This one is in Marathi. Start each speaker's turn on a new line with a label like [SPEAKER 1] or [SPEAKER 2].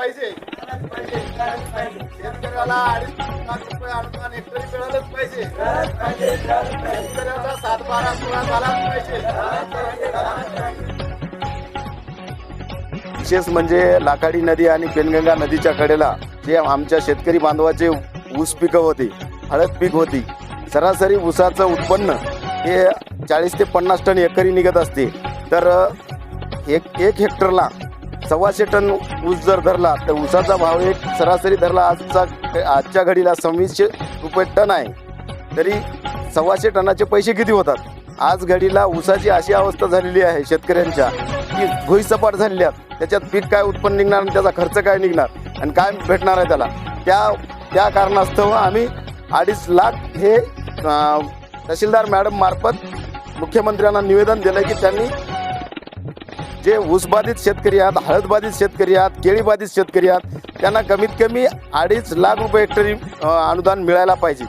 [SPEAKER 1] पाहिजे. शेतकऱ्याला अडीच लाख रुपये अनुदान हेक्टरी मिळालंच पाहिजे. शेतकऱ्याचा सात बारा सोळा झालाच पाहिजे. विशेष म्हणजे लाकाडी नदी आणि पेनगंगा नदीच्या कडेला जे आमच्या शेतकरी बांधवाचे ऊस पिकं होते हळद पीक होती सरासरी ऊसाचं उत्पन्न हे चाळीस ते पन्नास टन एकरी निघत असते. तर एक एक हेक्टरला सव्वाशे टन ऊस जर धरला तर ऊसाचा भाव एक सरासरी धरला आजचा आजच्या घडीला सव्वीसशे रुपये टन आहे तरी सव्वाशे टनाचे पैसे किती होतात आज घडीला ऊसाची अशी अवस्था झालेली आहे शेतकऱ्यांच्या की भुईसपाट झालेली आहेत. त्याच्यात पीक काय उत्पन्न निघणार आणि त्याचा खर्च काय निघणार आणि काय भेटणार आहे त्याला त्या त्या कारणास्तव आम्ही अडीच लाख हे तहसीलदार मॅडम मार्फत मुख्यमंत्र्यांना निवेदन दिलं की त्यांनी जे ऊसबाधित शेतकरी आहेत हळदबाधित शेतकरी आहेत केळीबाधित शेतकरी आहेत त्यांना कमीत कमी अडीच लाख रुपये हेक्टरी अनुदान मिळायला पाहिजे.